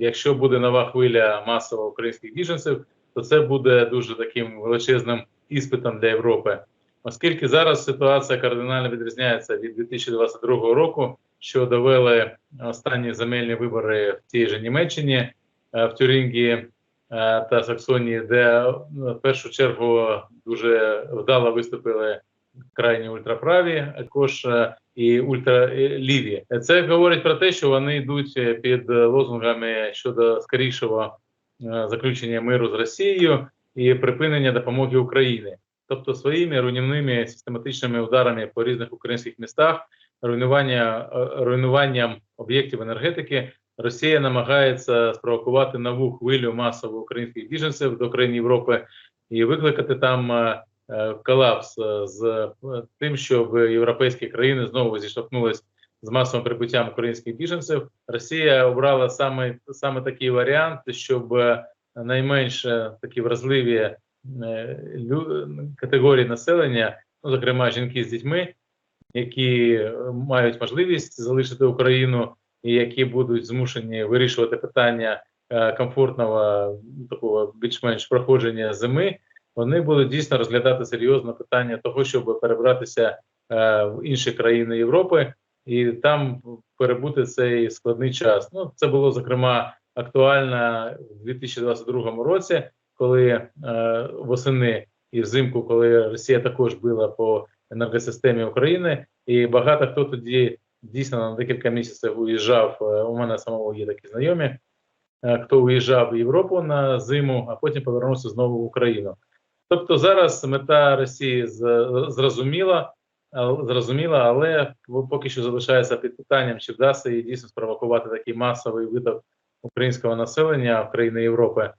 якщо буде нова хвиля масово українських біженців, то це буде дуже таким величезним іспитом для Європи. Оскільки зараз ситуація кардинально відрізняється від 2022 року, що довели останні земельні вибори в тій же Німеччині, е, в Тюрінгії е, та Саксонії, де е, в першу чергу дуже вдало виступили крайні ультраправі, а також е, і ультраліві. Це говорить про те, що вони йдуть е, під лозунгами щодо скорішого е, заключення миру з Росією і припинення допомоги Україні, тобто своїми руйнівними систематичними ударами по різних українських містах, руйнування е, руйнуванням об'єктів енергетики. Росія намагається спровокувати нову хвилю масово українських біженців до країн Європи і викликати там е, е, колапс е, з е, тим, щоб європейські країни знову зіштовхнулись з масовим прибуттям українських біженців. Росія обрала саме саме такий варіант, щоб е, найменш е, такі вразливі е, категорії населення, ну зокрема жінки з дітьми, які е, мають можливість залишити Україну і які будуть змушені вирішувати питання е, комфортного такого більш-менш проходження зими, вони будуть дійсно розглядати серйозно питання того, щоб перебратися е, в інші країни Європи і там перебути цей складний час. Ну це було зокрема актуально в 2022 році, коли е, восени і взимку, коли Росія також била по енергосистемі України, і багато хто тоді дійсно на декілька місяців уїжджав. е, У мене самого є такі знайомі, е, хто уїжджав в Європу на зиму, а потім повернувся знову в Україну. Тобто зараз мета Росії зрозуміла, зрозуміла, але поки що залишається під питанням, чи вдасться їй дійсно спровокувати такий масовий виток українського населення в країни Європи.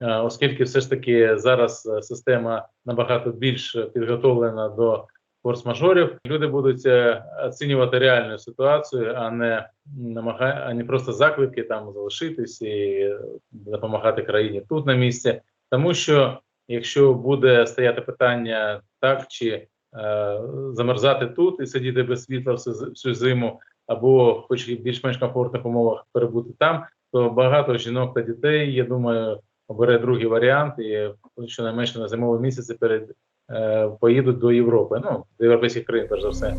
Е, Оскільки все ж таки зараз е, система набагато більш підготовлена до форс-мажорів, люди будуть е, оцінювати реальну ситуацію, а не намагає, а не просто заклики там залишитись і е, допомагати країні тут на місці. Тому що якщо буде стояти питання так чи е, замерзати тут і сидіти без світла всю, всю зиму, або хоч більш-менш комфортних умовах перебути там, то багато жінок та дітей, я думаю, обере другий варіант і щонайменше на зимові місяці перед е, поїдуть до Європи, ну до європейських країн, перш за все.